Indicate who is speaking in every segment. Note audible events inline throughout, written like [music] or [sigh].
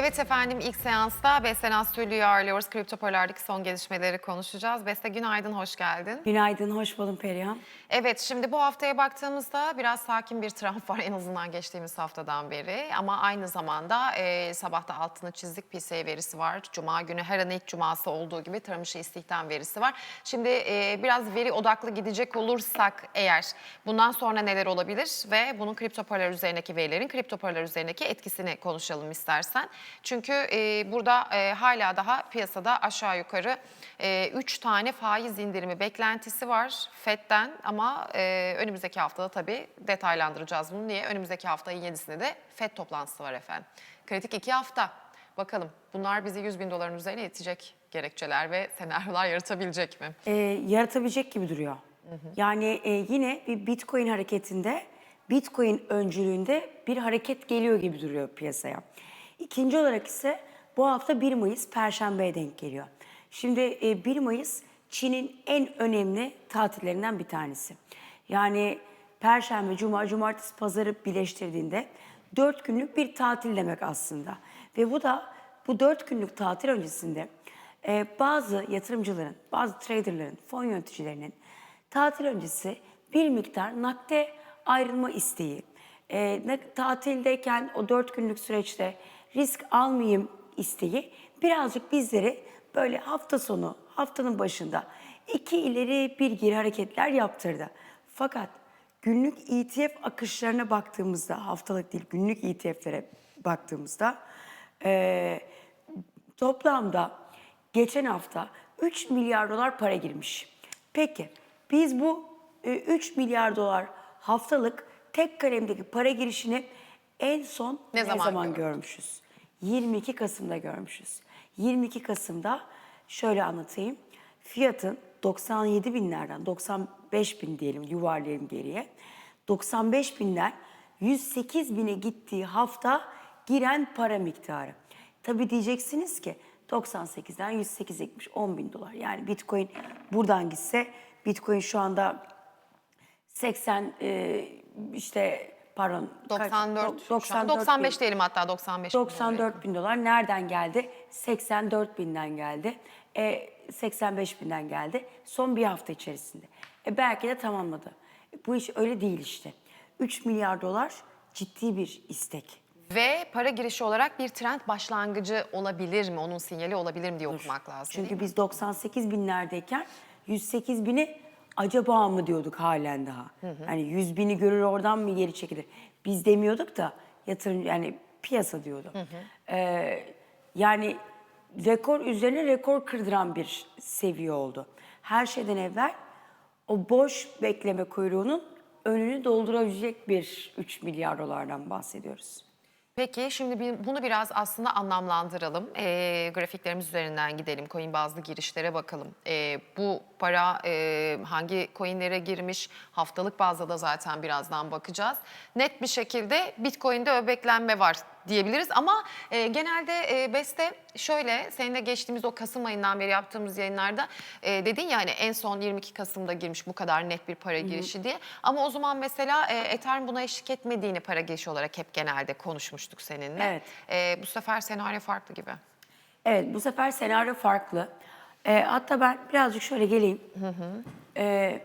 Speaker 1: Evet efendim ilk seansta Beste Nastürlü'yü ağırlıyoruz. Kripto paralardaki son gelişmeleri konuşacağız. Beste günaydın, hoş geldin.
Speaker 2: Günaydın, hoş buldum Perihan.
Speaker 1: Evet şimdi bu haftaya baktığımızda biraz sakin bir trend var en azından geçtiğimiz haftadan beri. Ama aynı zamanda e, sabahta altını çizdik PCE verisi var. Cuma günü her an ilk cuması olduğu gibi tarım işi istihdam verisi var. Şimdi e, biraz veri odaklı gidecek olursak eğer bundan sonra neler olabilir ve bunun kripto paralar üzerindeki verilerin kripto paralar üzerindeki etkisini konuşalım istersen. Çünkü e, burada e, hala daha piyasada aşağı yukarı 3 tane faiz indirimi beklentisi var FED'den ama e, önümüzdeki haftada tabii detaylandıracağız bunu. Niye? Önümüzdeki haftanın 7'sinde de FED toplantısı var efendim. Kritik 2 hafta. Bakalım bunlar bizi 100 bin doların üzerine yetecek gerekçeler ve senaryolar yaratabilecek mi?
Speaker 2: Ee, yaratabilecek gibi duruyor. Yani e, yine bir Bitcoin hareketinde, Bitcoin öncülüğünde bir hareket geliyor gibi duruyor piyasaya. İkinci olarak ise bu hafta 1 Mayıs Perşembe'ye denk geliyor. Şimdi e, 1 Mayıs Çin'in en önemli tatillerinden bir tanesi. Yani Perşembe, Cuma, Cumartesi, Pazarı birleştirdiğinde 4 günlük bir tatil demek aslında. Ve bu da bu 4 günlük tatil öncesinde e, bazı yatırımcıların, bazı traderların, fon yöneticilerinin tatil öncesi bir miktar nakde ayrılma isteği, e, tatildeyken o 4 günlük süreçte risk almayayım isteği birazcık bizleri böyle hafta sonu, haftanın başında iki ileri bir geri hareketler yaptırdı. Fakat günlük ETF akışlarına baktığımızda, haftalık değil günlük ETF'lere baktığımızda eee, toplamda geçen hafta 3 milyar dolar para girmiş. Peki biz bu e, 3 milyar dolar haftalık tek kalemdeki para girişini en son
Speaker 1: Ne
Speaker 2: ne,
Speaker 1: zaman
Speaker 2: zaman, görmüşüz? 22 Kasım'da görmüşüz. 22 Kasım'da şöyle anlatayım. Fiyatın 97 binlerden 95 bin diyelim yuvarlayalım geriye. 95 binden 108 bine gittiği hafta giren para miktarı. Tabii diyeceksiniz ki 98'den 108'e gitmiş 10 bin dolar. Yani Bitcoin buradan gitse Bitcoin şu anda 80 e, işte pardon kaç-
Speaker 1: 94,
Speaker 2: dok-
Speaker 1: şu an
Speaker 2: 94 bin.
Speaker 1: 95 diyelim hatta 95 bin dolar.
Speaker 2: 94 bin dolar nereden geldi? 84 binden geldi. E, 85 binden geldi. Son bir hafta içerisinde. E, belki de tamamladı. E, bu iş öyle değil işte. 3 milyar dolar ciddi bir istek.
Speaker 1: Ve para girişi olarak bir trend başlangıcı olabilir mi? Onun sinyali olabilir mi diye okumak lazım.
Speaker 2: Çünkü biz 98 binlerdeyken 108 bini acaba mı diyorduk halen daha. Yani 100 bini görür oradan mı geri çekilir? Biz demiyorduk da yatırım yani piyasa diyordu. Ee, yani rekor üzerine rekor kırdıran bir seviye oldu. Her şeyden evvel o boş bekleme kuyruğunun önünü doldurabilecek bir 3 milyar dolardan bahsediyoruz.
Speaker 1: Peki şimdi bunu biraz aslında anlamlandıralım. Ee, grafiklerimiz üzerinden gidelim. Coin bazlı girişlere bakalım. Ee, bu para e, hangi coinlere girmiş? Haftalık bazda da zaten birazdan bakacağız. Net bir şekilde Bitcoin'de öbeklenme var diyebiliriz ama e, genelde e, Beste şöyle seninle geçtiğimiz o Kasım ayından beri yaptığımız yayınlarda e, dedin ya hani en son 22 Kasım'da girmiş bu kadar net bir para girişi diye. Ama o zaman mesela e, Ethereum buna eşlik etmediğini para girişi olarak hep genelde konuşmuştuk seninle.
Speaker 2: Evet.
Speaker 1: E, bu sefer senaryo farklı gibi.
Speaker 2: Evet bu sefer senaryo farklı. Ee, hatta ben birazcık şöyle geleyim. Ee,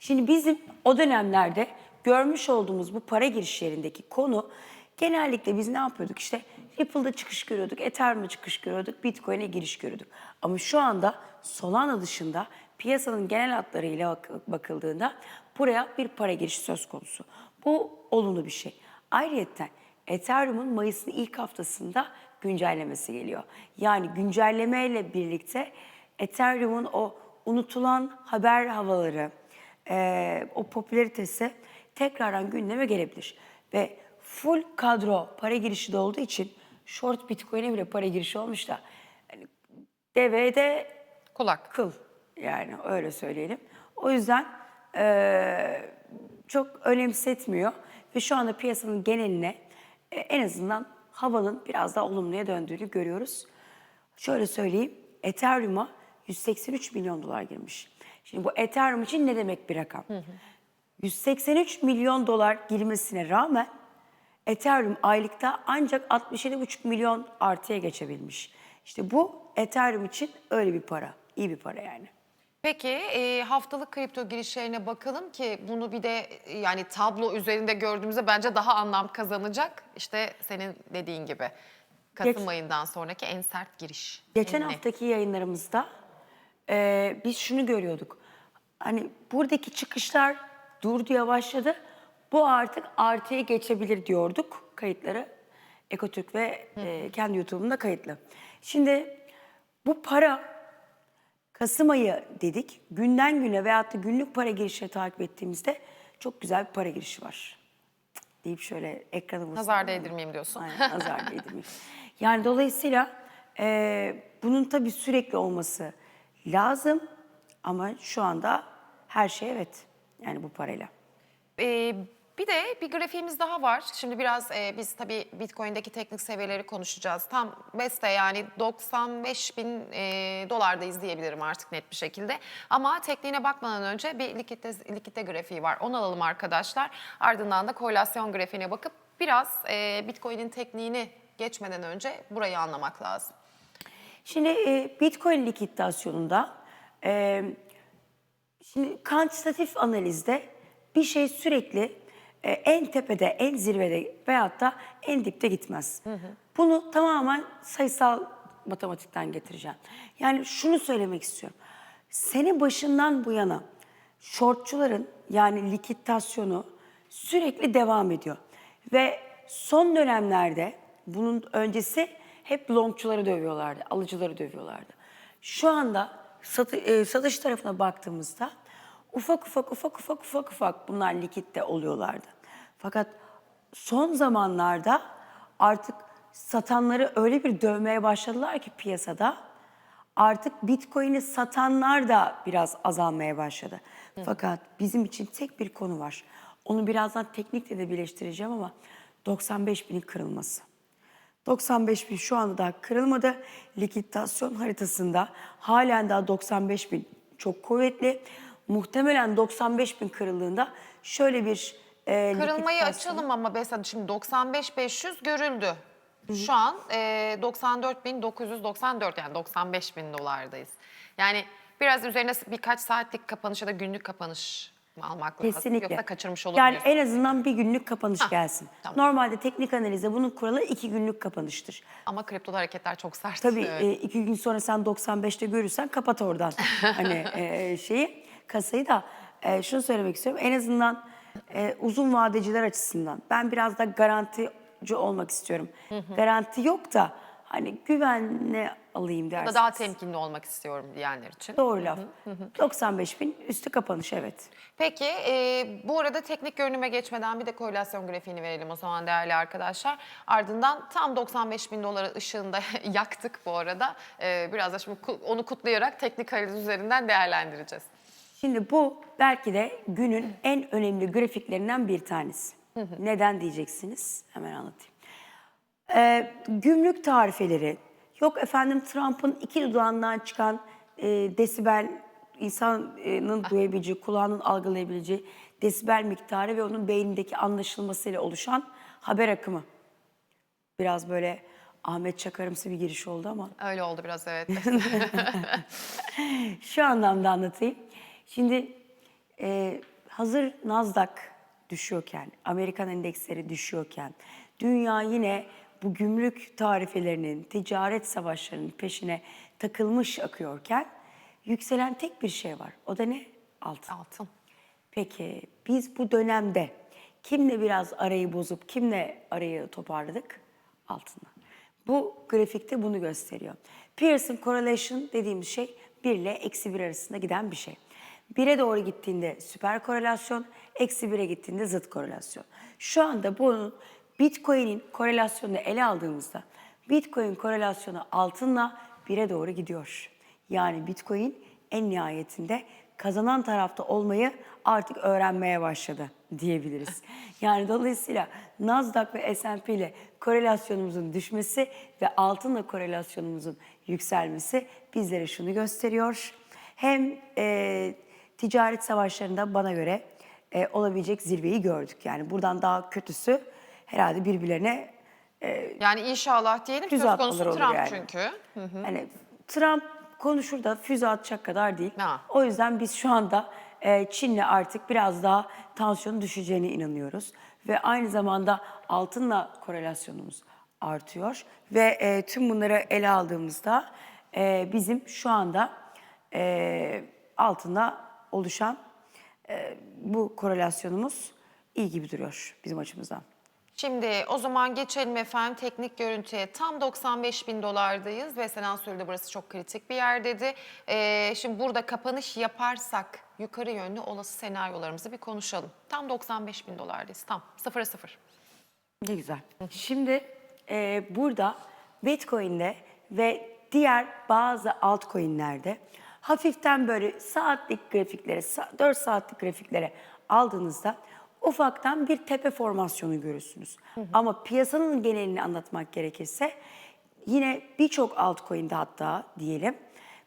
Speaker 2: şimdi bizim o dönemlerde görmüş olduğumuz bu para girişlerindeki konu genellikle biz ne yapıyorduk? İşte Ripple'da çıkış görüyorduk, Ethereum'da çıkış görüyorduk, Bitcoin'e giriş görüyorduk. Ama şu anda Solana dışında piyasanın genel hatlarıyla bak- bakıldığında buraya bir para girişi söz konusu. Bu olumlu bir şey. Ayrıyeten Ethereum'un Mayıs'ın ilk haftasında güncellemesi geliyor. Yani güncellemeyle birlikte Ethereum'un o unutulan haber havaları, eee, o popülaritesi tekrardan gündeme gelebilir. Ve full kadro para girişi de olduğu için short bitcoin'e bile para girişi olmuş da yani devede
Speaker 1: Kulak.
Speaker 2: kıl yani öyle söyleyelim. O yüzden eee, çok önemsetmiyor ve şu anda piyasanın geneline e, en azından havanın biraz daha olumluya döndüğünü görüyoruz. Şöyle söyleyeyim, Ethereum'a 183 milyon dolar girmiş. Şimdi bu Ethereum için ne demek bir rakam? 183 milyon dolar girmesine rağmen Ethereum aylıkta ancak 67,5 milyon artıya geçebilmiş. İşte bu Ethereum için öyle bir para. iyi bir para yani.
Speaker 1: Peki e, haftalık kripto girişlerine bakalım ki bunu bir de e, yani tablo üzerinde gördüğümüzde bence daha anlam kazanacak. İşte senin dediğin gibi Kasım
Speaker 2: Geç-
Speaker 1: ayından sonraki en sert giriş.
Speaker 2: Geçen
Speaker 1: En net.
Speaker 2: haftaki yayınlarımızda e, biz şunu görüyorduk. Hani buradaki çıkışlar durdu yavaşladı. Bu artık artıya geçebilir diyorduk kayıtları. Ekotürk ve e, kendi YouTube'umda kayıtlı. Şimdi bu para Kasım ayı dedik. Günden güne veyahut da günlük para girişleri takip ettiğimizde çok güzel bir para girişi var. Deyip şöyle ekranı
Speaker 1: Nazar değdirmeyeyim diyorsun.
Speaker 2: Aynen nazar değdirmek. Yani dolayısıyla e, bunun tabii sürekli olması lazım ama şu anda her şey evet yani bu parayla.
Speaker 1: Ee, bir de bir grafiğimiz daha var. Şimdi biraz e, biz tabii Bitcoin'deki teknik seviyeleri konuşacağız. Tam beste yani 95 bin e, dolarda izleyebilirim artık net bir şekilde. Ama tekniğine bakmadan önce bir likitte, likitte grafiği var. Onu alalım arkadaşlar. Ardından da korelasyon grafiğine bakıp biraz e, Bitcoin'in tekniğini geçmeden önce burayı anlamak lazım.
Speaker 2: Şimdi e, Bitcoin likiditasyonunda e, şimdi kantitatif analizde bir şey sürekli e, en tepede, en zirvede veyahut da en dipte gitmez. Bunu tamamen sayısal matematikten getireceğim. Yani şunu söylemek istiyorum. Sene başından bu yana shortçuların yani likiditasyonu sürekli devam ediyor. Ve son dönemlerde bunun öncesi hep longçuları dövüyorlardı, alıcıları dövüyorlardı. Şu anda satı, e, satış tarafına baktığımızda ufak ufak ufak ufak ufak ufak bunlar likitte oluyorlardı. Fakat son zamanlarda artık satanları öyle bir dövmeye başladılar ki piyasada artık Bitcoin'i satanlar da biraz azalmaya başladı. Fakat bizim için tek bir konu var. Onu birazdan teknikle de birleştireceğim ama 95 binin kırılması. 95 bin şu anda daha kırılmadı. Likidasyon haritasında halen daha 95 bin çok kuvvetli. Muhtemelen 95 bin kırıldığında şöyle bir e,
Speaker 1: Kırılmayı
Speaker 2: likidasyon-
Speaker 1: açalım ama mesela şimdi 95.500 görüldü. Şu an e, 94.994 yani 95 bin dolardayız. Yani biraz üzerine birkaç saatlik kapanış ya da günlük kapanış mı almak lazım?
Speaker 2: Kesinlikle.
Speaker 1: Yoksa kaçırmış
Speaker 2: Yani
Speaker 1: olabiliriz.
Speaker 2: en azından bir günlük kapanış
Speaker 1: Hah,
Speaker 2: gelsin.
Speaker 1: tamam.
Speaker 2: Normalde teknik analizde bunun kuralı iki günlük kapanıştır.
Speaker 1: Ama kriptoda hareketler çok sert.
Speaker 2: Tabii
Speaker 1: Evet.
Speaker 2: e, iki gün sonra sen 95'te görürsen kapat oradan [laughs] hani e, şeyi kasayı da e, şunu söylemek istiyorum. En azından e, uzun vadeciler açısından ben biraz da garantici olmak istiyorum. Garanti yok da hani güvenle alayım
Speaker 1: Ya
Speaker 2: dersiniz.
Speaker 1: da daha temkinli olmak istiyorum diyenler için.
Speaker 2: Doğru laf. 95 bin üstü kapanış evet.
Speaker 1: Peki e, bu arada teknik görünüme geçmeden bir de korelasyon grafiğini verelim o zaman değerli arkadaşlar. Ardından tam 95 bin doları ışığında [laughs] yaktık bu arada. E, biraz da şimdi ku- onu kutlayarak teknik analiz üzerinden değerlendireceğiz.
Speaker 2: Şimdi bu belki de günün en önemli grafiklerinden bir tanesi. Neden diyeceksiniz? Hemen anlatayım. Ee, gümrük tarifeleri, yok efendim Trump'ın iki dudağından çıkan e, desibel, insanın duyabileceği, kulağının algılayabileceği desibel miktarı ve onun beynindeki anlaşılmasıyla oluşan haber akımı. Biraz böyle Ahmet Çakarımsı bir giriş oldu ama.
Speaker 1: Öyle oldu biraz evet. [laughs] [laughs]
Speaker 2: Şu anlamda anlatayım. Şimdi e, hazır Nasdaq düşüyorken, Amerikan endeksleri düşüyorken, dünya yine bu gümrük tarifelerinin, ticaret savaşlarının peşine takılmış akıyorken yükselen tek bir şey var. O da ne? Altın.
Speaker 1: Altın.
Speaker 2: Peki biz bu dönemde kimle biraz arayı bozup kimle arayı toparladık? Altınla. Bu grafikte bunu gösteriyor. Pearson correlation dediğimiz şey 1 ile eksi 1 arasında giden bir şey. 1'e doğru gittiğinde süper korelasyon, eksi 1'e gittiğinde zıt korelasyon. Şu anda bunun Bitcoin'in korelasyonunu ele aldığımızda Bitcoin korelasyonu altınla 1'e doğru gidiyor. Yani Bitcoin en nihayetinde kazanan tarafta olmayı artık öğrenmeye başladı diyebiliriz. [laughs] Yani dolayısıyla Nasdaq ve S&P ile korelasyonumuzun düşmesi ve altınla korelasyonumuzun yükselmesi bizlere şunu gösteriyor. Hem e, ticaret savaşlarında bana göre e, olabilecek zirveyi gördük. Yani buradan daha kötüsü herhalde birbirlerine
Speaker 1: Yani inşallah diyelim
Speaker 2: Füze
Speaker 1: söz konusu
Speaker 2: atmaları olur
Speaker 1: Trump
Speaker 2: yani.
Speaker 1: çünkü. Hı.
Speaker 2: Hani Trump konuşur da füze atacak kadar değil.
Speaker 1: Ha.
Speaker 2: O yüzden biz şu anda e, Çin'le artık biraz daha tansiyonun düşeceğine inanıyoruz. Ve aynı zamanda altınla korelasyonumuz artıyor. Ve e, tüm bunları ele aldığımızda e, bizim şu anda e, altınla oluşan e, bu korelasyonumuz iyi gibi duruyor bizim açımızdan.
Speaker 1: Şimdi o zaman geçelim efendim teknik görüntüye. Tam 95 bin dolardayız ve Senan söyledi burası çok kritik bir yer dedi. Ee, şimdi burada kapanış yaparsak yukarı yönlü olası senaryolarımızı bir konuşalım. Tam 95 bin dolardayız. Tam sıfıra sıfır.
Speaker 2: Ne güzel. Şimdi e, burada Bitcoin'de ve diğer bazı altcoin'lerde hafiften böyle saatlik grafiklere, sa- 4 saatlik grafiklere aldığınızda ufaktan bir tepe formasyonu görürsünüz. Ama piyasanın genelini anlatmak gerekirse yine birçok altcoin'de hatta diyelim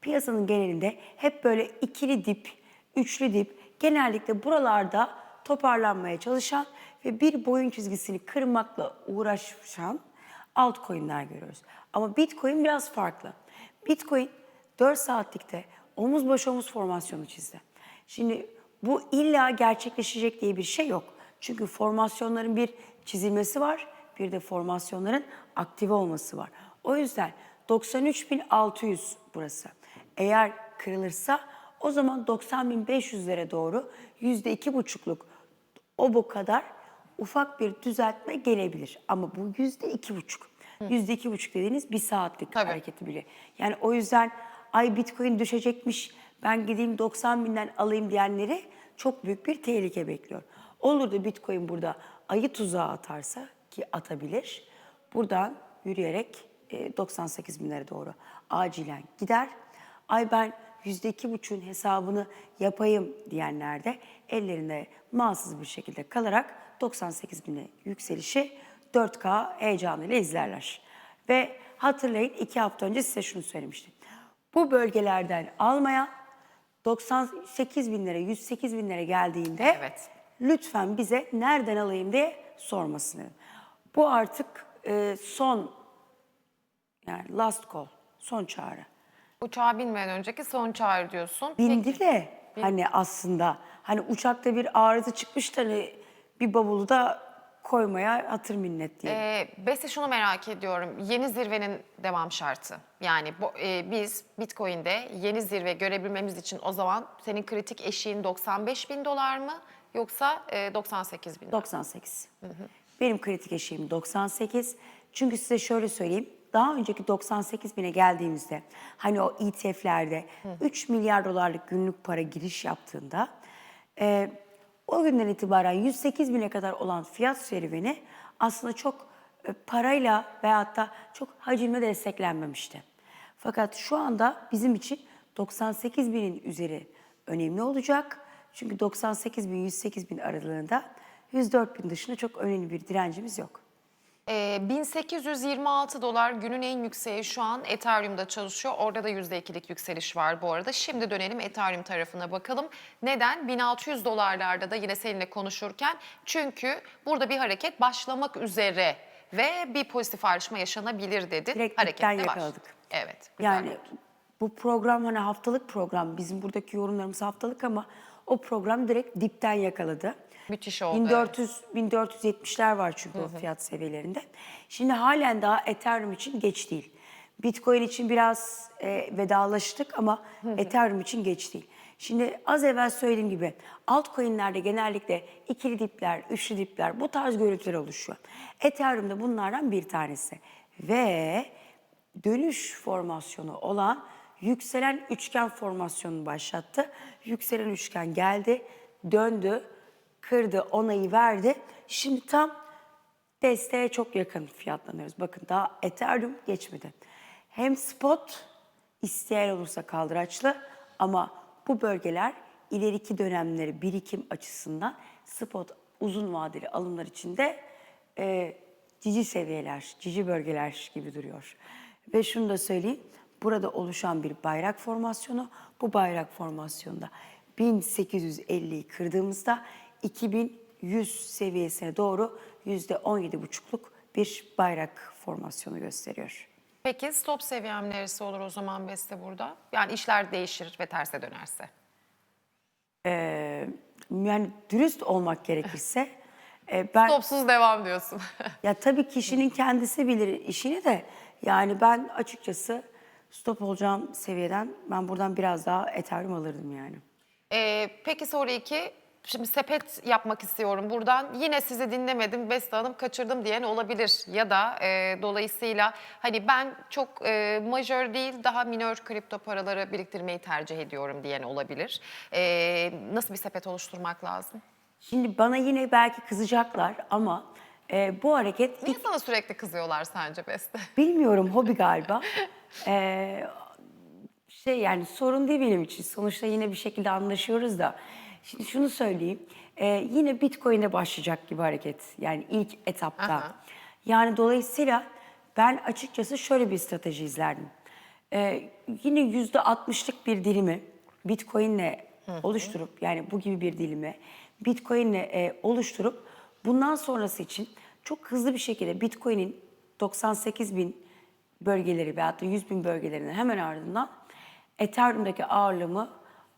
Speaker 2: piyasanın genelinde hep böyle ikili dip, üçlü dip genellikle buralarda toparlanmaya çalışan ve bir boyun çizgisini kırmakla uğraşan altcoin'ler görüyoruz. Ama Bitcoin biraz farklı. Bitcoin 4 saatlikte omuz baş omuz formasyonu çizdi. Şimdi bu illa gerçekleşecek diye bir şey yok. Çünkü formasyonların bir çizilmesi var, bir de formasyonların aktive olması var. O yüzden 93.600 burası. Eğer kırılırsa o zaman 90.500'lere doğru yüzde buçukluk o bu kadar ufak bir düzeltme gelebilir. Ama bu yüzde iki buçuk. Yüzde iki buçuk dediğiniz bir saatlik
Speaker 1: Tabii.
Speaker 2: hareketi bile. Yani o yüzden ay bitcoin düşecekmiş ben gideyim 90 binden alayım diyenleri çok büyük bir tehlike bekliyor. Olur da bitcoin burada ayı tuzağa atarsa ki atabilir. Buradan yürüyerek e, 98 binlere doğru acilen gider. Ay ben yüzde iki buçuğun hesabını yapayım diyenler de ellerinde malsız bir şekilde kalarak 98 bine yükselişi 4K heyecanıyla izlerler. Ve hatırlayın iki hafta önce size şunu söylemiştim. Bu bölgelerden almayan 98 binlere, 108 binlere geldiğinde
Speaker 1: Evet.
Speaker 2: lütfen bize nereden alayım diye sormasını. Bu artık e, son yani last call, son çağrı.
Speaker 1: Uçağa binmeden önceki son çağrı diyorsun.
Speaker 2: Bindi
Speaker 1: Peki.
Speaker 2: de hani aslında hani uçakta bir arıza çıkmış da hani bir bavulu da koymaya hatır minnet diye.
Speaker 1: Ee, Beste şunu merak ediyorum. Yeni zirvenin devam şartı. Yani bu, e, biz Bitcoin'de yeni zirve görebilmemiz için o zaman senin kritik eşiğin 95 bin dolar mı yoksa e, 98 bin dolar?
Speaker 2: 98. Benim kritik eşiğim 98. Çünkü size şöyle söyleyeyim. Daha önceki 98 bine geldiğimizde hani o ETF'lerde 3 milyar dolarlık günlük para giriş yaptığında e, o günden itibaren 108 bine kadar olan fiyat serüveni aslında çok e, parayla veyahut da çok hacimle desteklenmemişti. Fakat şu anda bizim için 98 binin üzeri önemli olacak. Çünkü 98 bin 108 bin aralığında 104 bin dışında çok önemli bir direncimiz yok.
Speaker 1: Ee, 1826 dolar günün en yükseği şu an Ethereum'da çalışıyor. Orada da %2'lik yükseliş var bu arada. Şimdi dönelim Ethereum tarafına bakalım. Neden? 1600 dolarlarda da yine seninle konuşurken. Çünkü burada bir hareket başlamak üzere ve bir pozitif ayrışma yaşanabilir dedin.
Speaker 2: Direkt
Speaker 1: Hareket de var.
Speaker 2: yakaladık.
Speaker 1: Evet. güzel
Speaker 2: Yani
Speaker 1: oldu.
Speaker 2: bu program hani haftalık program. Bizim buradaki yorumlarımız haftalık ama o program direkt dipten yakaladı.
Speaker 1: Müthiş oldu,
Speaker 2: 1400 1470'ler var çünkü o fiyat seviyelerinde. Şimdi halen daha Ethereum için geç değil. Bitcoin için biraz e, vedalaştık ama Ethereum için geç değil. Şimdi az evvel söylediğim gibi altcoin'lerde genellikle ikili dipler, üçlü dipler bu tarz görüntüler oluşuyor. Ethereum da bunlardan bir tanesi. Ve dönüş formasyonu olan yükselen üçgen formasyonunu başlattı. Yükselen üçgen geldi, döndü, kırdı, onayı verdi. Şimdi tam desteğe çok yakın fiyatlanıyoruz. Bakın daha Ethereum geçmedi. Hem spot isteyen olursa kaldıraçlı ama bu bölgeler ileriki dönemleri birikim açısından spot uzun vadeli alımlar için de e, cici seviyeler, cici bölgeler gibi duruyor. Ve şunu da söyleyeyim, burada oluşan bir bayrak formasyonu, bu bayrak formasyonda 1850'yi kırdığımızda 2100 100 seviyesine doğru %17,5'luk bir bayrak formasyonu gösteriyor.
Speaker 1: Peki stop seviyem neresi olur o zaman Beste burada? Yani işler değişir ve terse dönerse.
Speaker 2: Yani dürüst olmak gerekirse [laughs] e, ben
Speaker 1: Stopsuz devam diyorsun. [laughs]
Speaker 2: ya tabii kişinin kendisi bilir işini de yani ben açıkçası stop olacağım seviyeden ben buradan biraz daha Ethereum alırdım yani.
Speaker 1: Ee, peki soru iki. Şimdi sepet yapmak istiyorum buradan. Yine sizi dinlemedim Beste Hanım kaçırdım diyen olabilir. Ya da e, dolayısıyla hani ben çok e, majör değil daha minör kripto paraları biriktirmeyi tercih ediyorum diyen olabilir. Ee, nasıl bir sepet oluşturmak lazım?
Speaker 2: Şimdi bana yine belki kızacaklar ama e, bu hareket
Speaker 1: Niye sana sürekli kızıyorlar sence Beste? [laughs]
Speaker 2: Bilmiyorum hobi galiba. Ee, şey yani sorun değil benim için. Sonuçta yine bir şekilde anlaşıyoruz da. Şimdi şunu söyleyeyim. Ee, yine Bitcoin'e başlayacak gibi hareket. Yani ilk etapta.
Speaker 1: Aha.
Speaker 2: Yani dolayısıyla ben açıkçası şöyle bir strateji izlerdim. Ee, yine yüzde altmışlık bir dilimi Bitcoin'le oluşturup yani bu gibi bir dilimi Bitcoin'le e, oluşturup bundan sonrası için çok hızlı bir şekilde Bitcoin'in 98 bin bölgeleri veyahut da 100 bin bölgelerinin hemen ardından Ethereum'daki ağırlığımı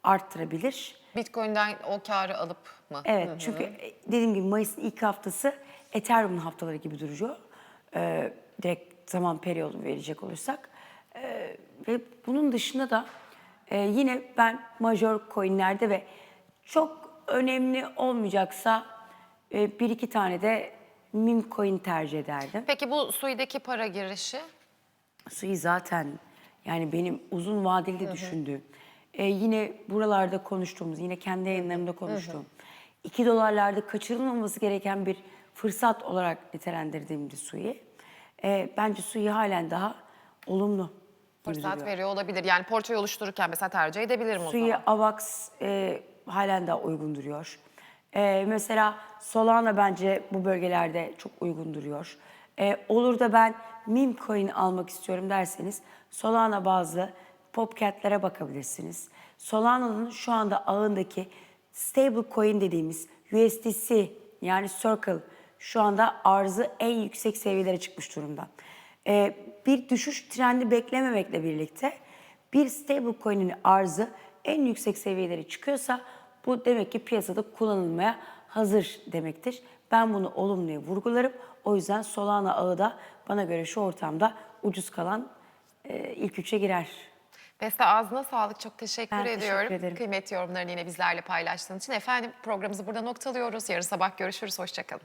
Speaker 2: arttırabilir.
Speaker 1: Bitcoin'den o karı alıp mı?
Speaker 2: Evet çünkü e, dediğim gibi Mayıs'ın ilk haftası Ethereum'un haftaları gibi duruyor. Ee, direkt zaman periyodu verecek olursak. Ee, ve bunun dışında da e, yine ben major coinlerde ve çok önemli olmayacaksa e, bir iki tane de meme coin tercih ederdim.
Speaker 1: Peki bu Sui'deki para girişi?
Speaker 2: Suyu zaten yani benim uzun vadeli de düşündüğüm, e, yine buralarda konuştuğumuz, yine kendi yayınlarımda konuştuğum, 2 dolarlarda kaçırılmaması gereken bir fırsat olarak nitelendirdiğim bir suyu. E, bence suyu halen daha olumlu.
Speaker 1: Fırsat veriyor olabilir. Yani portföy oluştururken mesela tercih edebilirim o
Speaker 2: Suyu
Speaker 1: zaman.
Speaker 2: AVAX e, halen daha uygun duruyor. E, mesela Solana bence bu bölgelerde çok uygun duruyor. E, olur da ben meme coin almak istiyorum derseniz Solana bazlı Popcat'lere bakabilirsiniz. Solana'nın şu anda ağındaki stable coin dediğimiz USDC yani Circle şu anda arzı en yüksek seviyelere çıkmış durumda. E, bir düşüş trendi beklememekle birlikte bir stablecoin'in arzı en yüksek seviyelere çıkıyorsa bu demek ki piyasada kullanılmaya hazır demektir. Ben bunu olumluya vurgularım. O yüzden Solana ağı da bana göre şu ortamda ucuz kalan e, ilk üçe girer.
Speaker 1: Beste ağzına sağlık. Çok teşekkür
Speaker 2: Ben teşekkür
Speaker 1: ediyorum.
Speaker 2: ederim.
Speaker 1: Kıymetli yorumlarını yine bizlerle paylaştığın için. Efendim programımızı burada noktalıyoruz. Yarın sabah görüşürüz. Hoşçakalın.